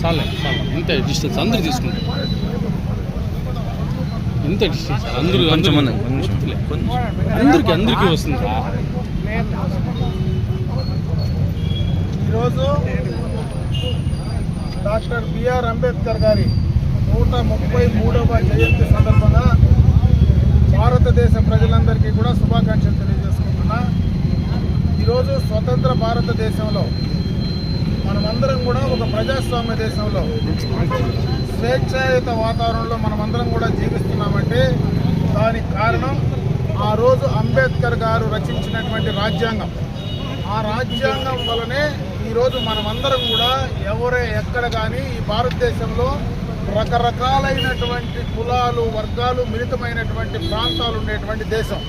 చాలే చాలా. ఇంత డిస్టెన్స్ అందరు తీసుకుంటారు. ఇంత డిస్టెన్స్ అందరూ అందరూ అందరికి అందరికీ వస్తుంది. ఈరోజు డాక్టర్ బిఆర్ అంబేద్కర్ గారి నూట ముప్పై మూడవ జయంతి సందర్భంగా భారతదేశ ప్రజలందరికీ కూడా శుభాకాంక్షలు తెలియజేసుకుంటున్నా. ఈరోజు స్వతంత్ర భారతదేశంలో ప్రజాస్వామ్య దేశంలో స్వేచ్ఛాయుత వాతావరణంలో మనమందరం కూడా జీవిస్తున్నామంటే దానికి కారణం ఆ రోజు అంబేద్కర్ గారు రచించినటువంటి రాజ్యాంగం. ఆ రాజ్యాంగం వలనే ఈరోజు మనమందరం కూడా ఎవరే ఎక్కడ కానీ ఈ భారతదేశంలో రకరకాలైనటువంటి కులాలు వర్గాలు మిళితమైనటువంటి ప్రాంతాలు ఉండేటువంటి దేశం.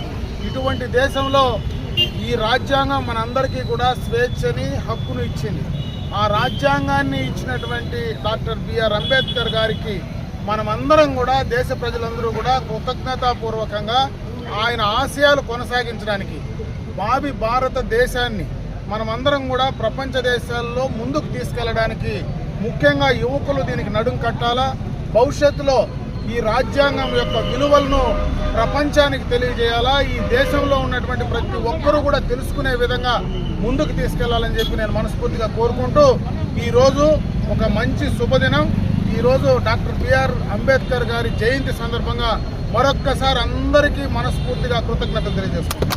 ఇటువంటి దేశంలో ఈ రాజ్యాంగం మనందరికీ కూడా స్వేచ్ఛని హక్కును ఇచ్చింది. ఆ రాజ్యాంగాన్ని ఇచ్చినటువంటి డాక్టర్ బిఆర్ అంబేద్కర్ గారికి మనమందరం కూడా దేశ ప్రజలందరూ కూడా కృతజ్ఞతాపూర్వకంగా ఆయన ఆశయాలు కొనసాగించడానికి భావి భారతదేశాన్ని మనమందరం కూడా ప్రపంచ దేశాల్లో ముందుకు తీసుకెళ్ళడానికి ముఖ్యంగా యువకులు దీనికి నడుం కట్టాలా భవిష్యత్తులో ఈ రాజ్యాంగం యొక్క విలువలను ప్రపంచానికి తెలియజేయాలా? ఈ దేశంలో ఉన్నటువంటి ప్రతి ఒక్కరూ కూడా తెలుసుకునే విధంగా ముందుకు తీసుకెళ్ళాలని చెప్పి నేను మనస్ఫూర్తిగా కోరుకుంటూ ఈరోజు ఒక మంచి శుభదినం. ఈరోజు డాక్టర్ బిఆర్ అంబేద్కర్ గారి జయంతి సందర్భంగా మరొక్కసారి అందరికీ మనస్ఫూర్తిగా కృతజ్ఞతలు తెలియజేస్తున్నాను.